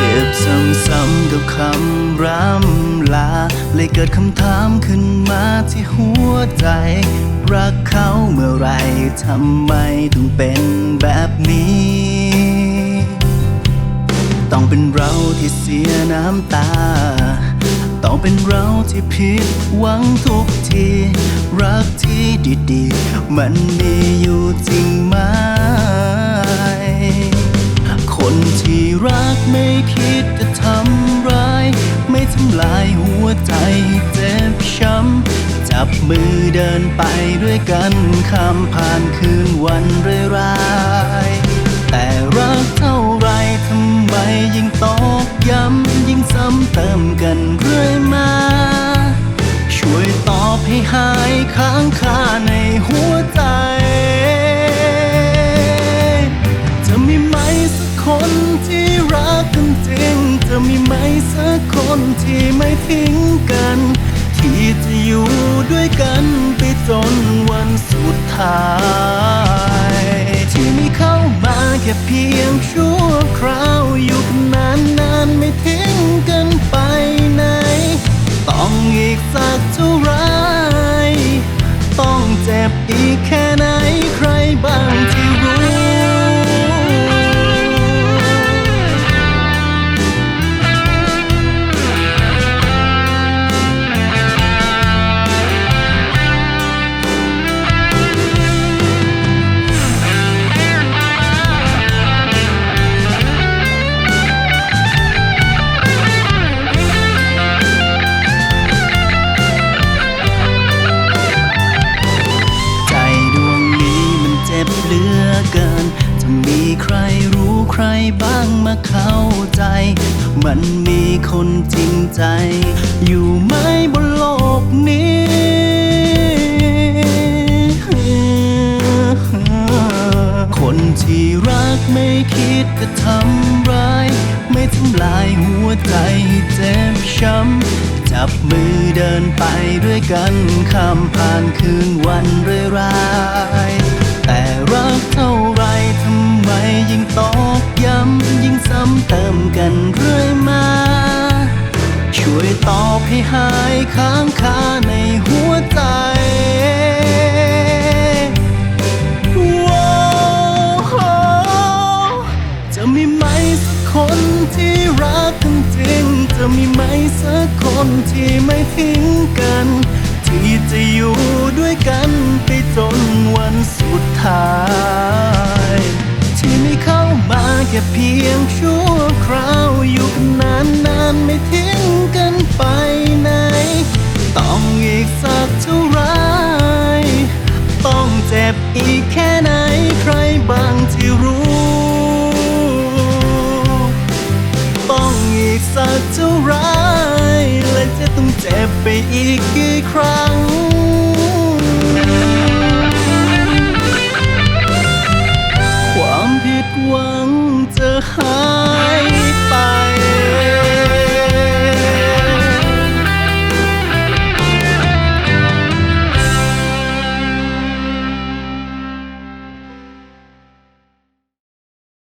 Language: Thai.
เจ็บซ้ำๆกับคำร่ำลา เลยเกิดคำถามขึ้นมาที่หัวใจ รักเขาเมื่อไรทำไมต้องเป็นแบบนี้ ต้องเป็นเราที่เสียน้ำตา ต้องเป็นเราที่ผิดหวังทุกที รักที่ดีๆ มันมีอยู่จริงไหม รักไม่คิดจะทำร้าย ไม่ทำลายหัวใจเจ็บช้ำ จับมือเดินไปด้วยกันข้ามผ่านคืนวันร้ายแต่รักเท่าไรทำไมยิ่งตอกย้ำ ยิ่งซ้ำเติมกันเรื่อยมา ช่วยตอบให้หายค้างคาใน ที่รักกันจริง จะมีไหมสักคนที่ไม่ทิ้งกัน ที่จะอยู่ด้วยกันไปจนวันสุดท้าย ที่มีเข้ามาแค่เพียงชั่วคราว บ้างมาเข้าใจ มันมีคนจริงใจ อยู่ไหมบนโลกนี้คนที่รักไม่คิดจะทำร้าย ไม่ทำลายหัวใจเจ็บช้ำ จับมือเดินไปด้วยกันข้ามผ่านคืนวันร้าย แต่รักเท่าไรทำไมยิ่งต้อก มีไหมสักคนที่รักกันจริงจะมีไหมสักคนที่ไม่ทิ้งกัน ที่จะอยู่ด้วยกันไปจนวันสุดท้าย ที่ไม่เข้ามาแค่เพียงชั่วคราว สักเท่าไรและจะต้องเจ็บไปอีกกี่ครั้ง